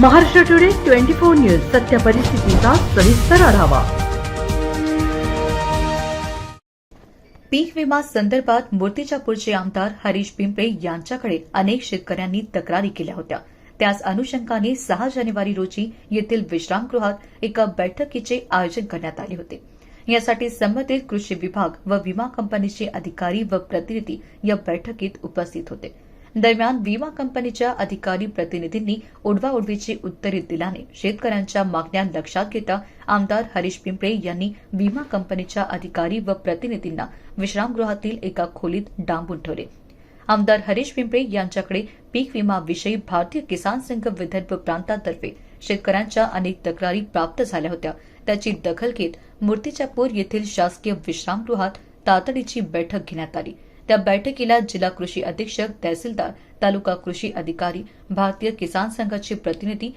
Maharashtra today twenty four news सत्य परिस्थितीचा सविस्तर आढावा. पीक विमा संदर्भात मूर्तिजापूरचे आमदार हरीश पिंपळे यांच्याकडे अनेक शेतकऱ्यांनी तक्रारी केल्या होत्या. त्याच अनुषंगाने सहा जानेवारी रोजी येथील विश्रामगृहात एका बैठकीचे आयोजन करण्यात आले होते. यासाठी संबंधित कृषी विभाग व विमा कंपनीचे अधिकारी व प्रतिनिधी या बैठकीत उपस्थित होते. दरम्यान विमा कंपनीच्या अधिकारी प्रतिनिधींनी उडवाउडवीची उत्तरे दिल्याने शेतकऱ्यांच्या मागण्या लक्षात घेता आमदार हरीश पिंपळे यांनी विमा कंपनीच्या अधिकारी व प्रतिनिधींना विश्रामगृहातील एका खोलीत डांबून ठेवले. आमदार हरीश पिंपळे यांच्याकडे पीक विमाविषयी भारतीय किसान संघ विदर्भ प्रांतातर्फे शेतकऱ्यांच्या अनेक तक्रारी प्राप्त झाल्या होत्या. त्याची दखल घेत मूर्तिजापूर येथील शासकीय विश्रामगृहात तातडीची बैठक घेण्यात आली. त्या बैठकीला जिल्हा कृषी अधीक्षक तहसीलदार तालुका कृषी अधिकारी भारतीय किसान संघाचे प्रतिनिधी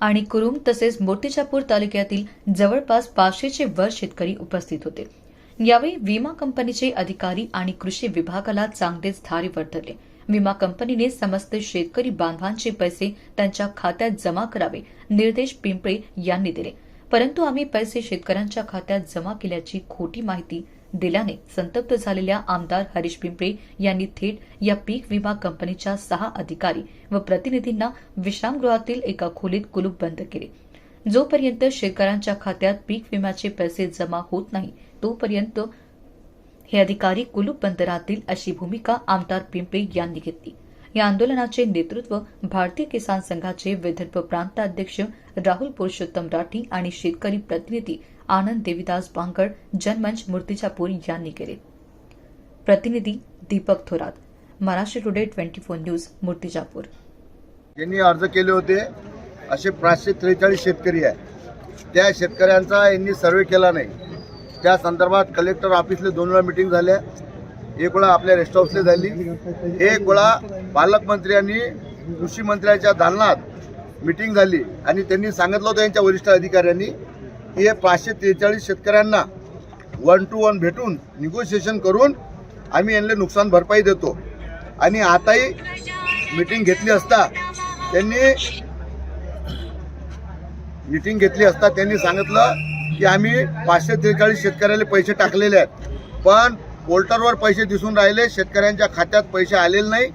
आणि कुरुम तसेच मूर्तिजापूर तालुक्यातील जवळपास पाचशेचे वर शेतकरी उपस्थित होते. यावेळी विमा कंपनीचे अधिकारी आणि कृषी विभागाला चांगलेच धारेवर धरले. विमा कंपनीने समस्त शेतकरी बांधवांचे पैसे त्यांच्या खात्यात जमा करावे निर्देश पिंपळे यांनी दिले. परंतु आम्ही पैसे शेतकऱ्यांच्या खात्यात जमा केल्याची खोटी माहिती दिल्याने संतप्त झालेल्या आमदार हरीश पिंपळे यांनी थेट या पीक विमा कंपनीच्या सहा अधिकारी व प्रतिनिधींना विश्रामगृहातील एका खोलीत कुलूप बंद केले. जोपर्यंत शेतकऱ्यांच्या खात्यात पीक विम्याचे पैसे जमा होत नाही तोपर्यंत हे अधिकारी कुलूप बंद राहतील अशी भूमिका आमदार पिंपळे यांनी घेतली. या आंदोलनाचे नेतृत्व भारतीय किसान संघाचे विदर्भ प्रांताध्यक्ष राहुल पुरुषोत्तम राठी आणि शेतकरी प्रतिनिधी आनंद देविदास बांगड जनमंच मूर्तिजापूर यांनी केले. प्रतिनिधी Deepak Thorat Maharashtra today twenty four news Murtijapur. यांनी अर्ज केले होते असे पाचशे त्रेचाळीस शेतकरी आहे त्या शेतकऱ्यांचा यांनी सर्वे केला नाही. त्या संदर्भात कलेक्टर ऑफिसले दोन वेळा मिटिंग झाल्या. एक गोळा आपल्या रेस्ट हाऊसला झाली. एक वेळा पालकमंत्र्यांनी कृषी मंत्र्यांच्या दालनात मिटिंग झाली. आणि त्यांनी सांगितलं होतं यांच्या वरिष्ठ अधिकाऱ्यांनी की हे पाचशे त्रेचाळीस शेतकऱ्यांना वन टू वन भेटून निगोशिएशन करून आम्ही यांना नुकसान भरपाई देतो. आणि आताही मिटिंग घेतली असता त्यांनी मिटिंग घेतली असता त्यांनी सांगितलं की आम्ही पाचशे त्रेचाळीस शेतकऱ्याला पैसे टाकलेले आहेत. पण पोर्टलवर पैसे दिसून राहिले शेतकऱ्यांच्या खात्यात पैसे आलेले नाही.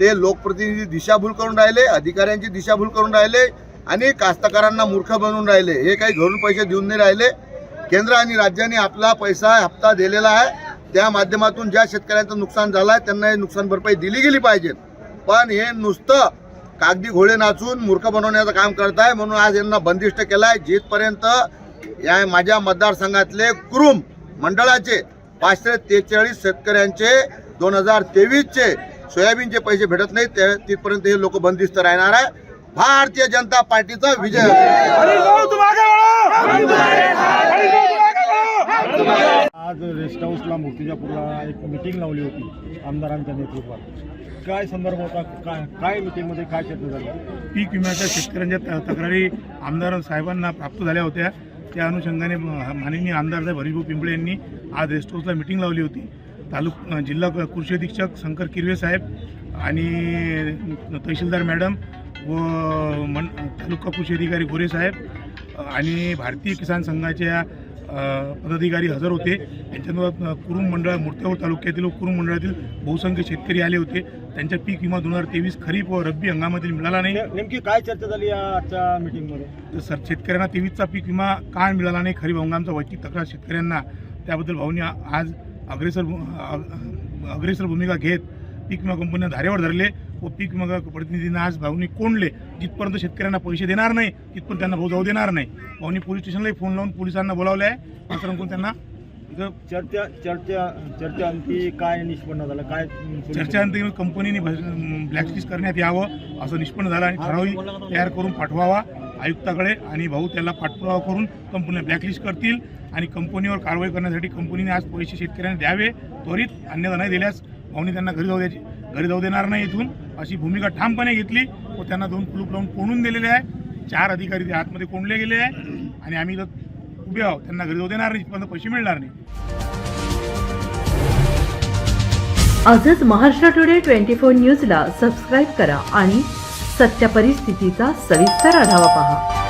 ते लोकप्रतिनिधी दिशाभूल करून राहिले अधिकाऱ्यांची दिशाभूल करून राहिले आणि कास्तकारांना मूर्ख बनवून राहिले. हे काही घरून पैसे देऊन नाही राहिले. केंद्र आणि राज्याने आपला पैसा हप्ता दिलेला आहे. त्या माध्यमातून ज्या शेतकऱ्यांचं नुकसान झालं आहे त्यांना हे नुकसान भरपाई दिली गेली पाहिजे. पण हे नुसतं कागदी घोडे नाचून मूर्ख बनवण्याचं काम करत आहे म्हणून आज यांना बंदिष्ट केलं आहे जिथपर्यंत या माझ्या मतदारसंघातले कुरुम मंडळाचे पाचशे त्रेचाळीस शेतकऱ्यांचे दोन हजार तेवीसचे सोयाबीनचे पैसे भेटत नाहीत. ते- तिथपर्यंत हे लोक बंदिस्त राहणार आहे. भारतीय जनता पार्टीचा विजय. आज रेस्ट हाऊसला मूर्तिजापूरला एक मिटिंग लावली होती आमदारांच्या नेतृत्वात. काय संदर्भ होता? काय काय मिटिंगमध्ये काय चर्चा झाली? पीक विम्याच्या शेतकऱ्यांच्या त- तक्रारी आमदार साहेबांना प्राप्त झाल्या होत्या. त्या अनुषंगाने माननीय आमदार साहेब हरिभाऊ पिंपळे यांनी आज रेस्ट हाऊसला मिटिंग लावली होती. तालुक जिल्हा कृषी अधीक्षक शंकर किरवे साहेब आणि तहसीलदार मॅडम व मन तालुका कृषी अधिकारी गोरे साहेब आणि भारतीय किसान संघाच्या पदाधिकारी हजर होते. यांच्यासोबत कुरुम मंडळ मूर्त्यावर तालुक्यातील व कुरुम मंडळातील बहुसंख्य शेतकरी आले होते. त्यांच्या पीक विमा दोन हजार तेवीस खरीप व रब्बी हंगामातील मिळाला नाही. नेमकी काय चर्चा झाली या आजच्या मिटिंगमध्ये तर सर शेतकऱ्यांना तेवीसचा पीक विमा का मिळाला नाही? खरीप हंगामचा वैयक्तिक तक्रार शेतकऱ्यांना. त्याबद्दल भाऊनी आज अग्रेसर अग्रेसर भूमिका घेत पीक विमा कंपन्या धारेवर धरले. पीक विमा प्रतिनिधींना आज भाऊनी कोंडले जिथपर्यंत शेतकऱ्यांना पैसे देणार नाही तिथपर्यंत त्यांना भाऊ जाऊ देणार नाही. भाऊनी पोलीस स्टेशनलाही फोन लावून पोलिसांना बोलावले आहे करून त्यांना? चर्चा चर्चा चर्चा अंती काय निष्पन्न झालं? काय? चर्चेअंती कंपनीने ब्लॅकलिस्ट करण्यात यावं असं निष्पन्न झालं आणि ठराव तयार करून पाठवावा आयुक्ताकडे आणि भाऊ त्याला पाठपुरावा करून कंपनीला ब्लॅकलिस्ट करतील आणि कंपनीवर कारवाई करण्यासाठी कंपनीने आज पैसे शेतकऱ्यांना द्यावे त्वरित अन्यथा नाही दिल्यास भाऊनी त्यांना घरी जाऊ द्यायची घरी जाऊ देणार नाही इथून. अशी भूमिका ठामपणे घेतली व त्यांना दोन कुलूप लावून कोंडून दिलेले आहे? चार अधिकारी ते आतमध्ये कोंडले गेले आहे. आणि आम्ही उभे आहोत. त्यांना घरी जाऊ देणार नाही पण पैसे मिळणार नाही. आजच महाराष्ट्र टुडे ट्वेंटी फोर न्यूजला सबस्क्राईब करा आणि सत्य परिस्थितीचा सविस्तर आढावा पहा.